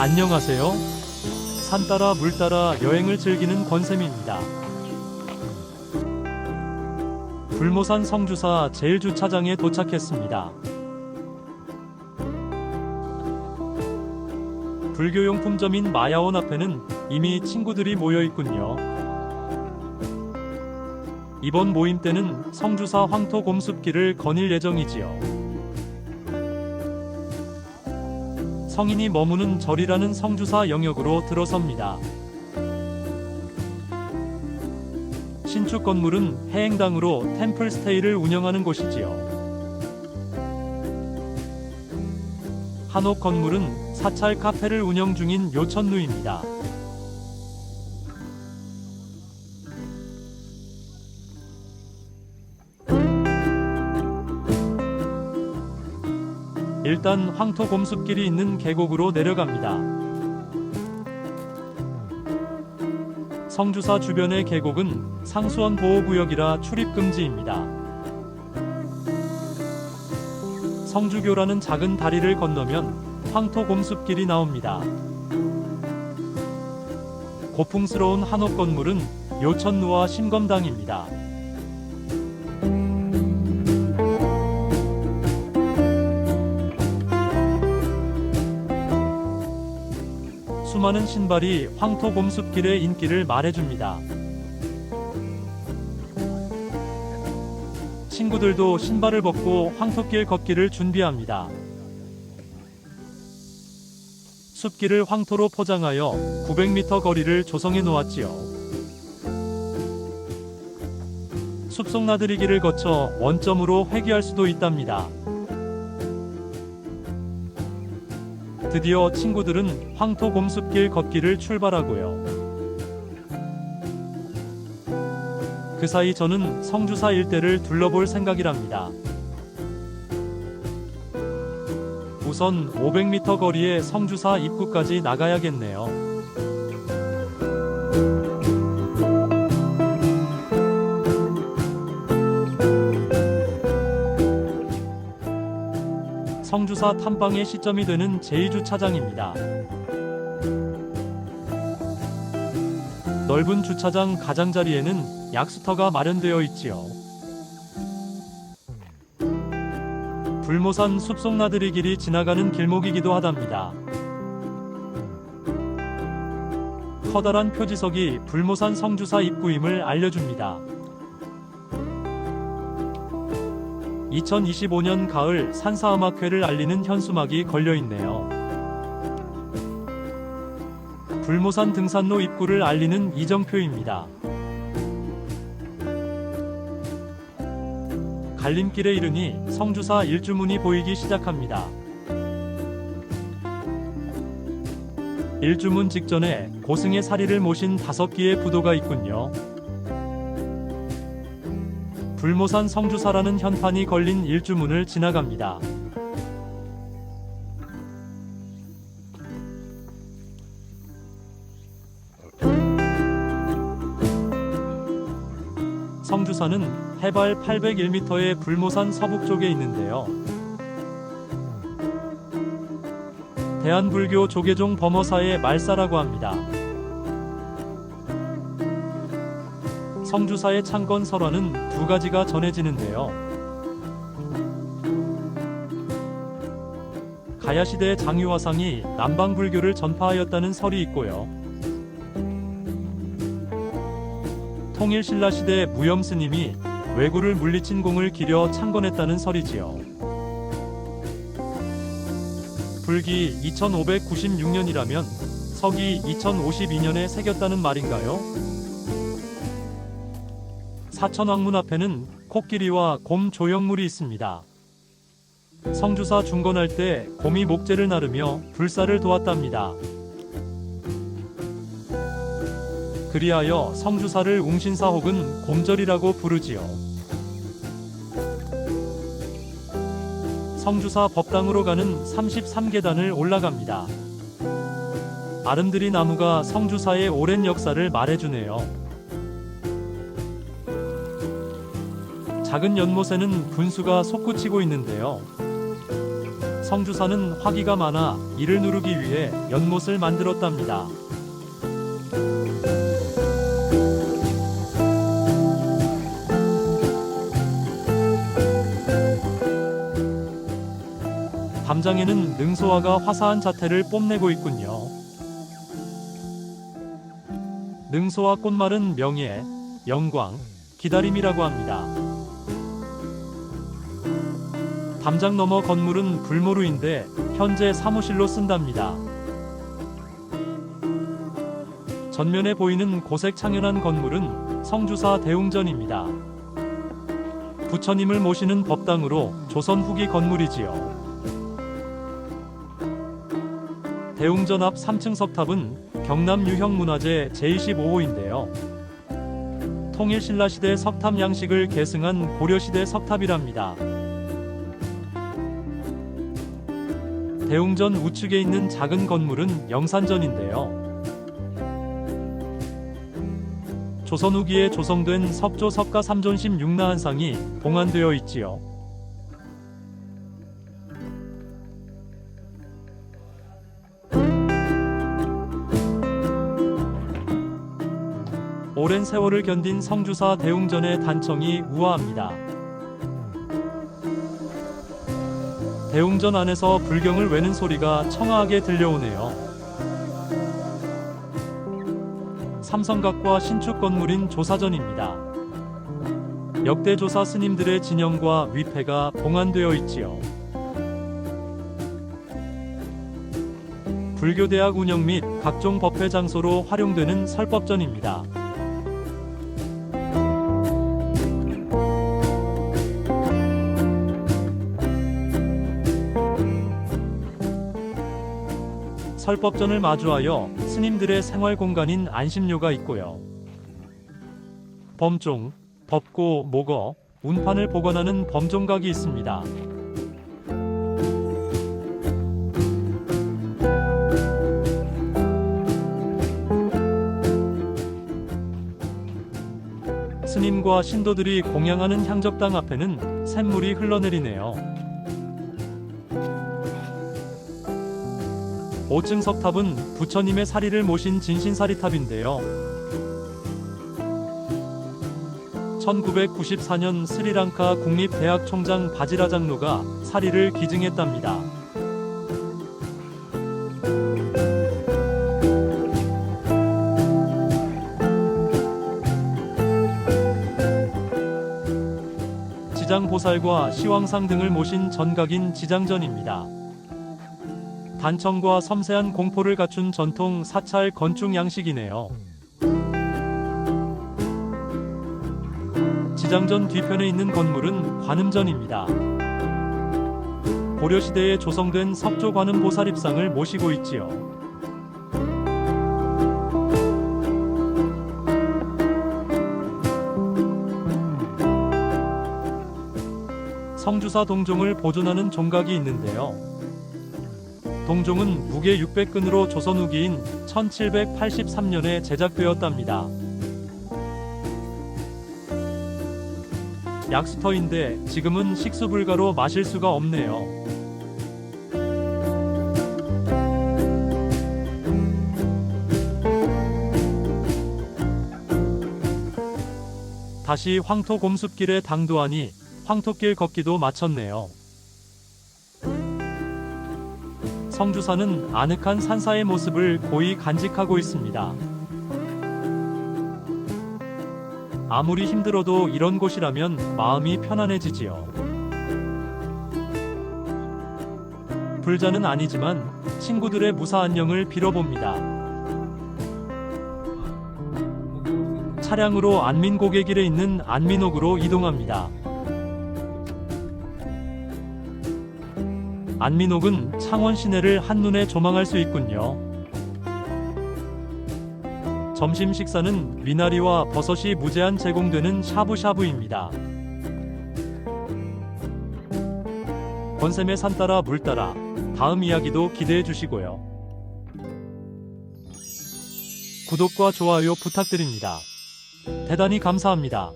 안녕하세요. 산 따라 물 따라 여행을 즐기는 권쌤입니다. 불모산 성주사 제일주차장에 도착했습니다. 불교용품점인 마야원 앞에는 이미 친구들이 모여 있군요. 이번 모임 때는 성주사 황토 곰숲길을 거닐 예정이지요. 성인이 머무는 절이라는 성주사 영역으로 들어섭니다. 신축 건물은 해행당으로 템플스테이를 운영하는 곳이지요. 한옥 건물은 사찰 카페를 운영 중인 요천루입니다. 일단 황토 곰숲길이 있는 계곡으로 내려갑니다. 성주사 주변의 계곡은 상수원 보호구역이라 출입 금지입니다. 성주교라는 작은 다리를 건너면 황토 곰숲길이 나옵니다. 고풍스러운 한옥 건물은 요천루와 신검당입니다. 수많은 신발이 황토 곰숲길의 인기를 말해줍니다. 친구들도 신발을 벗고 황토길 걷기를 준비합니다. 숲길을 황토로 포장하여 900m 거리를 조성해 놓았지요. 숲속 나들이기를 거쳐 원점으로 회귀할 수도 있답니다. 드디어 친구들은 황토 곰숲길 걷기를 출발하고요. 그 사이 저는 성주사 일대를 둘러볼 생각이랍니다. 우선 500m 거리의 성주사 입구까지 나가야겠네요. 성주사 탐방의 시점이 되는 제2주차장입니다. 넓은 주차장 가장자리에는 약수터가 마련되어 있지요. 불모산 숲속 나들이 길이 지나가는 길목이기도 하답니다. 커다란 표지석이 불모산 성주사 입구임을 알려줍니다. 2025년 가을 산사음악회를 알리는 현수막이 걸려 있네요. 불모산 등산로 입구를 알리는 이정표입니다. 갈림길에 이르니 성주사 일주문이 보이기 시작합니다. 일주문 직전에 고승의 사리를 모신 다섯 기의 부도가 있군요. 불모산 성주사라는 현판이 걸린 일주문을 지나갑니다. 성주사는 해발 801m의 불모산 서북쪽에 있는데요. 대한불교 조계종 범어사의 말사라고 합니다. 성주사의 창건 설화는 두 가지가 전해지는데요. 가야 시대 장유화상이 남방 불교를 전파하였다는 설이 있고요. 통일 신라 시대 무염 스님이 왜구를 물리친 공을 기려 창건했다는 설이지요. 불기 2596년이라면 서기 2052년에 새겼다는 말인가요? 사천왕문 앞에는 코끼리와 곰 조형물이 있습니다. 성주사 중건할 때 곰이 목재를 나르며 불사를 도왔답니다. 그리하여 성주사를 웅신사 혹은 곰절이라고 부르지요. 성주사 법당으로 가는 33계단을 올라갑니다. 아름드리 나무가 성주사의 오랜 역사를 말해주네요. 작은 연못에는 분수가 솟구치고 있는데요. 성주사는 화기가 많아 이를 누르기 위해 연못을 만들었답니다. 담장에는 능소화가 화사한 자태를 뽐내고 있군요. 능소화 꽃말은 명예, 영광, 기다림이라고 합니다. 담장 너머 건물은 불모루인데 현재 사무실로 쓴답니다. 전면에 보이는 고색 창연한 건물은 성주사 대웅전입니다. 부처님을 모시는 법당으로 조선 후기 건물이지요. 대웅전 앞 3층 석탑은 경남 유형 문화재 제25호인데요. 통일신라 시대 석탑 양식을 계승한 고려시대 석탑이랍니다. 대웅전 우측에 있는 작은 건물은 영산전인데요. 조선 후기에 조성된 석조 석가 삼존심 육나한상이 봉안되어 있지요. 오랜 세월을 견딘 성주사 대웅전의 단청이 우아합니다. 대웅전 안에서 불경을 외는 소리가 청아하게 들려오네요. 삼성각과 신축 건물인 조사전입니다. 역대 조사 스님들의 진영과 위패가 봉안되어 있지요. 불교대학 운영 및 각종 법회 장소로 활용되는 설법전입니다. 설법전을 마주하여 스님들의 생활 공간인 안심료가 있고요. 범종, 법고, 목어, 운판을 보관하는 범종각이 있습니다. 스님과 신도들이 공양하는 향적당 앞에는 샘물이 흘러내리네요. 5층 석탑은 부처님의 사리를 모신 진신사리탑인데요. 1994년 스리랑카 국립대학 총장 바지라 장로가 사리를 기증했답니다. 지장보살과 시왕상 등을 모신 전각인 지장전입니다. 단청과 섬세한 공포를 갖춘 전통 사찰 건축 양식이네요. 지장전 뒤편에 있는 건물은 관음전입니다. 고려시대에 조성된 석조 관음 보살입상을 모시고 있지요. 성주사 동종을 보존하는 종각이 있는데요. 동종은 무게 600근으로 조선 후기인 1783년에 제작되었답니다. 약수터인데 지금은 식수 불가로 마실 수가 없네요. 다시 황토 곰숲길에 당도하니 황토길 걷기도 마쳤네요. 성주사는 아늑한 산사의 모습을 고이 간직하고 있습니다. 아무리 힘들어도 이런 곳이라면 마음이 편안해지지요. 불자는 아니지만 친구들의 무사 안녕을 빌어봅니다. 차량으로 안민고개길에 있는 안민옥으로 이동합니다. 안민옥은 창원 시내를 한눈에 조망할 수 있군요. 점심 식사는 미나리와 버섯이 무제한 제공되는 샤브샤브입니다. 권샘의 산 따라 물 따라 다음 이야기도 기대해 주시고요. 구독과 좋아요 부탁드립니다. 대단히 감사합니다.